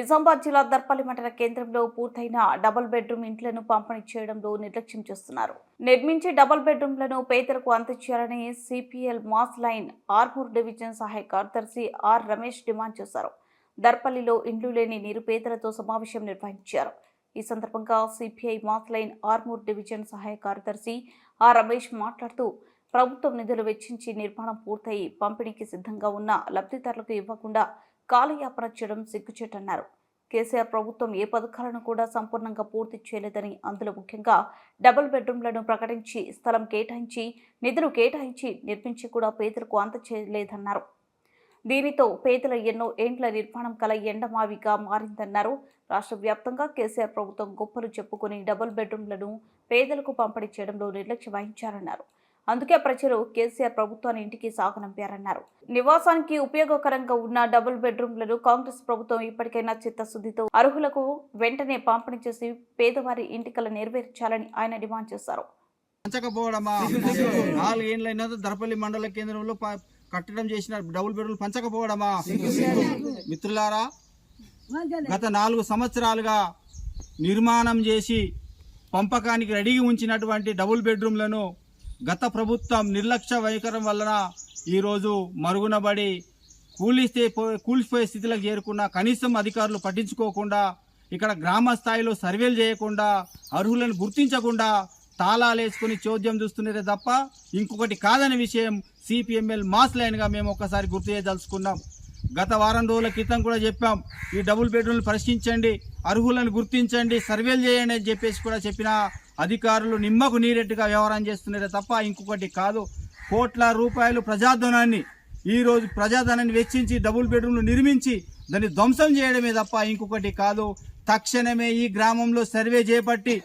నిజామాబాద్ జిల్లా దర్పల్లి మండల కేంద్రంలో పూర్తయిన డబుల్ బెడ్రూమ్ ఇంట్లను పంపిణీ చేయడంలో నిర్లక్ష్యం చేస్తున్నారు. నిర్మించి డబుల్ బెడ్రూమ్లను పేదలకు అందజేయాలని CPL mass line Armoor division సహాయ కార్యదర్శి ఆర్ రమేష్ డిమాండ్ చేశారు. దర్పల్లిలో ఇండ్లు లేని నిరుపేదలతో సమావేశం నిర్వహించారు. ఈ సందర్భంగా CPI mass line Armoor division సహాయ కార్యదర్శి ఆర్ రమేష్ మాట్లాడుతూ ప్రభుత్వం నిధులు వెచ్చించి నిర్మాణం పూర్తయి పంపిణీకి సిద్ధంగా ఉన్న లబ్ధిదారులకు ఇవ్వకుండా కాలయాపన చేయడం సిగ్గుచేటన్నారు. కేసీఆర్ ప్రభుత్వం ఏ పథకాలను కూడా సంపూర్ణంగా పూర్తి చేయలేదని అందులో ముఖ్యంగా డబుల్ బెడ్రూమ్లను ప్రకటించి స్థలం కేటాయించి నిధులు కేటాయించి నిర్మించి కూడా పేదలకు అందచేయలేదన్నారు. దీనితో పేదల ఎన్నో ఏండ్ల నిర్మాణం కల ఎండమావిగా మారిందన్నారు. రాష్ట్ర వ్యాప్తంగా కేసీఆర్ ప్రభుత్వం గొప్పలు చెప్పుకుని డబుల్ బెడ్రూమ్లను పేదలకు పంపిణీ చేయడంలో నిర్లక్ష్యం వహించారన్నారు. అందుకే ప్రజలు కేసీఆర్ ప్రభుత్వాన్ని ఇంటికి సాగనంపారన్నారు. నివాసానికి ఉపయోగకరంగా ఉన్న డబుల్ బెడ్రూమ్లను కాంగ్రెస్ ప్రభుత్వం ఇప్పటికైనా చిత్తశుద్ధితో అర్హులకు వెంటనే పంపిణీ చేసి పేదవారి ఇంటికల నెరవేర్చాలని ఆయన డిమాండ్ చేశారు. పంచకపోవడమా? నాలుగేళ్ళైనా దర్పల్లి మండల కేంద్రంలో ప- కట్టడం చేసిన డబుల్ బెడ్రూమ్ పంచకపోవడమా? మిత్రులారా గత నాలుగు సంవత్సరాలుగా నిర్మాణం చేసి పంపకానికి రెడీగా ఉంచినటువంటి డబుల్ బెడ్రూమ్లను గత ప్రభుత్వం నిర్లక్ష్య వైఖరం వలన ఈరోజు మరుగునబడి కూలిస్తే కూలిపోయే స్థితిలోకి చేరుకున్న కనీసం అధికారులు పట్టించుకోకుండా ఇక్కడ గ్రామ స్థాయిలో సర్వేలు చేయకుండా అర్హులను గుర్తించకుండా తాళాలు వేసుకుని చోద్యం చూస్తున్నారే తప్ప ఇంకొకటి కాదనే విషయం సిపిఎంఎల్ మాస్ లైన్గా మేము ఒక్కసారి గుర్తు చేయదలుచుకున్నాం. గత వారం రోజుల క్రితం కూడా చెప్పాం ఈ డబుల్ బెడ్రూమ్లు పరిశీలించండి అర్హులను గుర్తించండి సర్వేలు చేయండి అని చెప్పేసి కూడా చెప్పిన అధికారులు నిమ్మకు నీరెట్టుగా వ్యవహారం చేస్తున్నారే తప్ప ఇంకొకటి కాదు. కోట్ల రూపాయలు ప్రజాధనాన్ని ఈరోజు ప్రజాధనాన్ని వెచ్చించి డబుల్ బెడ్రూమ్లు నిర్మించి దాన్ని ధ్వంసం చేయడమే తప్ప ఇంకొకటి కాదు. తక్షణమే ఈ గ్రామంలో సర్వే చేపట్టి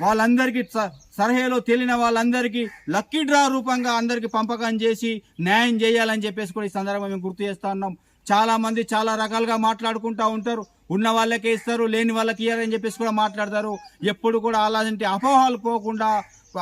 వాళ్ళందరికీ స- సర్వేలో వాళ్ళందరికీ లక్కీ డ్రా రూపంగా అందరికీ పంపకం చేసి న్యాయం చేయాలని చెప్పేసి కూడా ఈ సందర్భంగా మేము గుర్తు చేస్తా ఉన్నాం. చాలా మంది చాలా రకాలుగా మాట్లాడుకుంటా ఉంటారు. ఉన్న వాళ్ళకే ఇస్తారు లేని వాళ్ళకి ఇయ్యారని చెప్పేసి కూడా మాట్లాడతారు. ఎప్పుడు కూడా అలాంటి అపోహలు పోకుండా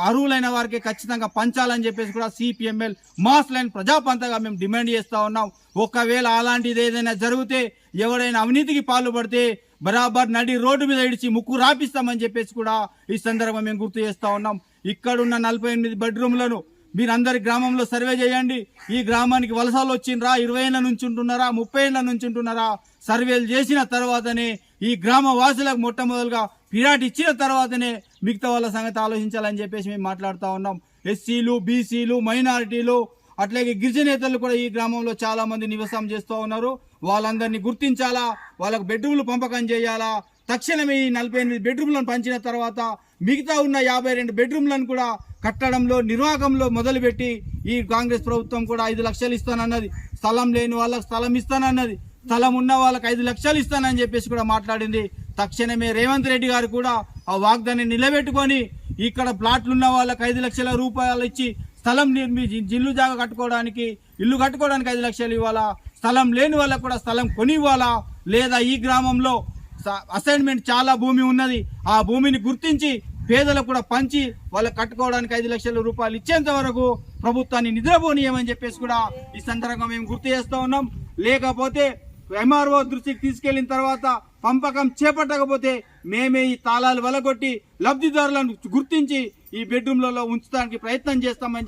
అర్హులైన వారికి ఖచ్చితంగా పంచాలని చెప్పేసి కూడా సిపిఎంఎల్ మాస్ లైన్ ప్రజాపంతగా మేము డిమాండ్ చేస్తా ఉన్నాం. ఒకవేళ అలాంటిది ఏదైనా జరిగితే ఎవరైనా అవినీతికి పాల్పడితే బరాబర్ నడి రోడ్డు మీద ఇడిచి ముక్కు రాపిస్తామని చెప్పేసి కూడా ఈ సందర్భంగా మేము గుర్తు చేస్తా ఉన్నాం. ఇక్కడున్న నలభై ఎనిమిది బెడ్రూమ్లను మీరందరి గ్రామంలో సర్వే చేయండి. ఈ గ్రామానికి వలసలు వచ్చిండ్రా ఇరవై ఏళ్ళ నుంచి ఉంటున్నారా ముప్పై ఏళ్ళ నుంచి ఉంటున్నారా సర్వేలు చేసిన తర్వాతనే ఈ గ్రామ వాసులకు మొట్టమొదలుగా ఫిర్యాదు ఇచ్చిన తర్వాతనే మిగతా వాళ్ళ సంగతి ఆలోచించాలని చెప్పేసి మేము మాట్లాడుతూ ఉన్నాం. ఎస్సీలు బీసీలు మైనారిటీలు అట్లాగే గిరిజనేతలు కూడా ఈ గ్రామంలో చాలామంది నివసం నివాసం చేస్తూ ఉన్నారు. వాళ్ళందరినీ గుర్తించాలా? వాళ్ళకు బెడ్రూమ్లు పంపకం చేయాలా? తక్షణమే ఈ నలభై ఎనిమిది బెడ్రూమ్లను పంచిన తర్వాత మిగతా ఉన్న యాభై రెండు బెడ్రూమ్లను కూడా కట్టడంలో నిర్వాహకంలో మొదలుపెట్టి ఈ కాంగ్రెస్ ప్రభుత్వం కూడా ఐదు లక్షలు ఇస్తానన్నది. స్థలం లేని వాళ్ళకి స్థలం ఇస్తానన్నది. స్థలం ఉన్న వాళ్ళకి ఐదు లక్షలు ఇస్తానని చెప్పేసి కూడా మాట్లాడింది. తక్షణమే రేవంత్ రెడ్డి గారు కూడా ఆ వాగ్దాన్ని నిలబెట్టుకొని ఇక్కడ ప్లాట్లు ఉన్న వాళ్ళకి ఐదు లక్షల రూపాయలు ఇచ్చి స్థలం నిర్మించి ఇల్లు జాగా కట్టుకోవడానికి ఇల్లు కట్టుకోవడానికి ఐదు లక్షలు ఇవ్వాలా? స్థలం లేని వాళ్ళకు కూడా స్థలం కొనివ్వాలా? లేదా ఈ గ్రామంలో స- అసైన్మెంట్ చాలా భూమి ఉన్నది. ఆ భూమిని గుర్తించి పేదలకు కూడా పంచి వాళ్ళు కట్టుకోవడానికి ఐదు లక్షల రూపాయలు ఇచ్చేంత వరకు ప్రభుత్వాన్ని నిద్రపోనీయమని చెప్పేసి కూడా ఈ సందర్భంగా మేము గుర్తు చేస్తూ ఉన్నాం. లేకపోతే ఎంఆర్ఓ దృష్టికి తీసుకెళ్ళిన తర్వాత పంపకం చేపట్టకపోతే మేమే ఈ తాళాలు వలగొట్టి లబ్ధిదారులను గుర్తించి ఈ బెడ్రూమ్లలో ఉంచడానికి ప్రయత్నం చేస్తామని చెప్పి